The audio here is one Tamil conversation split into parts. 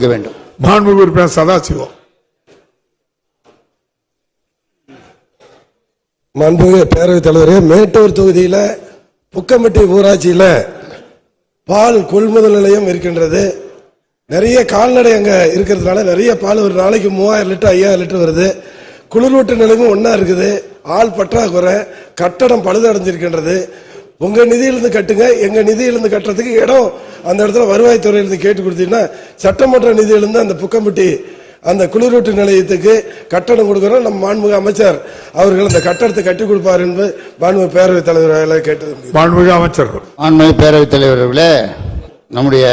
கொடுக்க வேண்டும். மாண்புமிகு உறுப்பினர் சதாசிவம். மாண்புமிகு பேரவைத் தலைவரே மேட்டூர் தொகுதியில புக்கம்பட்டி ஊராட்சியில பால் கொள்முதல் நிலையம் இருக்கின்றது. நிறைய கால்நடை அங்க இருக்கிறதுனால நிறைய பால் ஒரு நாளைக்கு மூவாயிரம் லிட்டர் ஐயாயிரம் லிட்டர் வருது. குளிரூட்டு நிலையமும் ஒண்ணா இருக்குது. ஆள் பற்றாக்குறை கட்டடம் பழுதடைஞ்சிருக்கின்றது. உங்க நிதியிலிருந்து கட்டுங்க எங்க நிதியிலிருந்து கட்டுறதுக்கு இடம் அந்த இடத்துல வருவாய்த்துறையிலிருந்து கேட்டு கொடுத்தீங்கன்னா சட்டமன்ற நிதியிலிருந்து அந்த புக்கம்பட்டி அந்த குளிரூட்டு நிலையத்துக்கு கட்டடம் கொடுக்கறோம் நம்ம மாண்புமிகு அமைச்சர் அவர்கள் அந்த கட்டடத்தை கட்டி கொடுப்பார் என்று மாண்புமிகு பேரவைத் தலைவர் கேட்டது. மாண்புமிகு அமைச்சர் ஆண்மை பேரவைத் தலைவர்களே நம்முடைய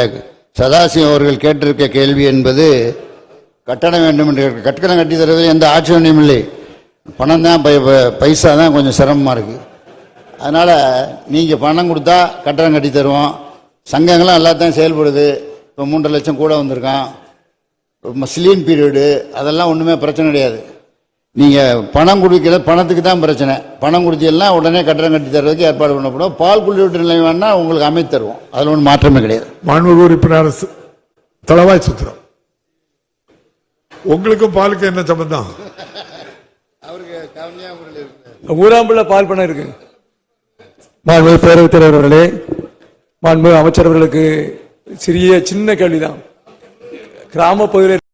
சதாசிவம் அவர்கள் கேட்டிருக்க கேள்வி என்பது கட்டணம் வேண்டும் என்று கட்டடம் கட்டி தருவதில் எந்த ஆட்சேபனையும் இல்லை. பணம் தான் பை பை- பைசா தான் கொஞ்சம் சிரமமாக இருக்குது அதனால் நீங்கள் பணம் கொடுத்தா கட்டடம் கட்டி தருவோம். சங்கங்கள்லாம் எல்லாத்தையும் செயல்படுது. இப்போ மூன்றரை லட்சம் கூட வந்திருக்கான். சிலியன் பீரியடு. அதெல்லாம் ஒன்றுமே பிரச்சனை கிடையாது. நீங்கள் பணம் கொடுக்கல பணத்துக்கு தான் பிரச்சனை. பணம் கொடுத்தீங்கன்னா உடனே கட்டடம் கட்டி தர்றதுக்கு ஏற்பாடு பண்ணப்படும். பால் குளிரூட்டு நிலையம் வேணா உங்களுக்கு அமைத்து தருவோம். அதில் ஒன்றும் மாற்றமே கிடையாது. மாண்புமிகு உறுப்பினர் தளவாய் சுத்திரம். உங்களுக்கும் பாலுக்கு என்ன சம்பந்தம்? ஊராம்புள்ள பால் பண்ணை இருக்கு. மாண்புமிகு பேரவைத் தலைவர் அவர்களே மாண்புமிகு அமைச்சர் அவர்களுக்கு சிறிய சின்ன கேள்விதான். கிராம பகுதியில்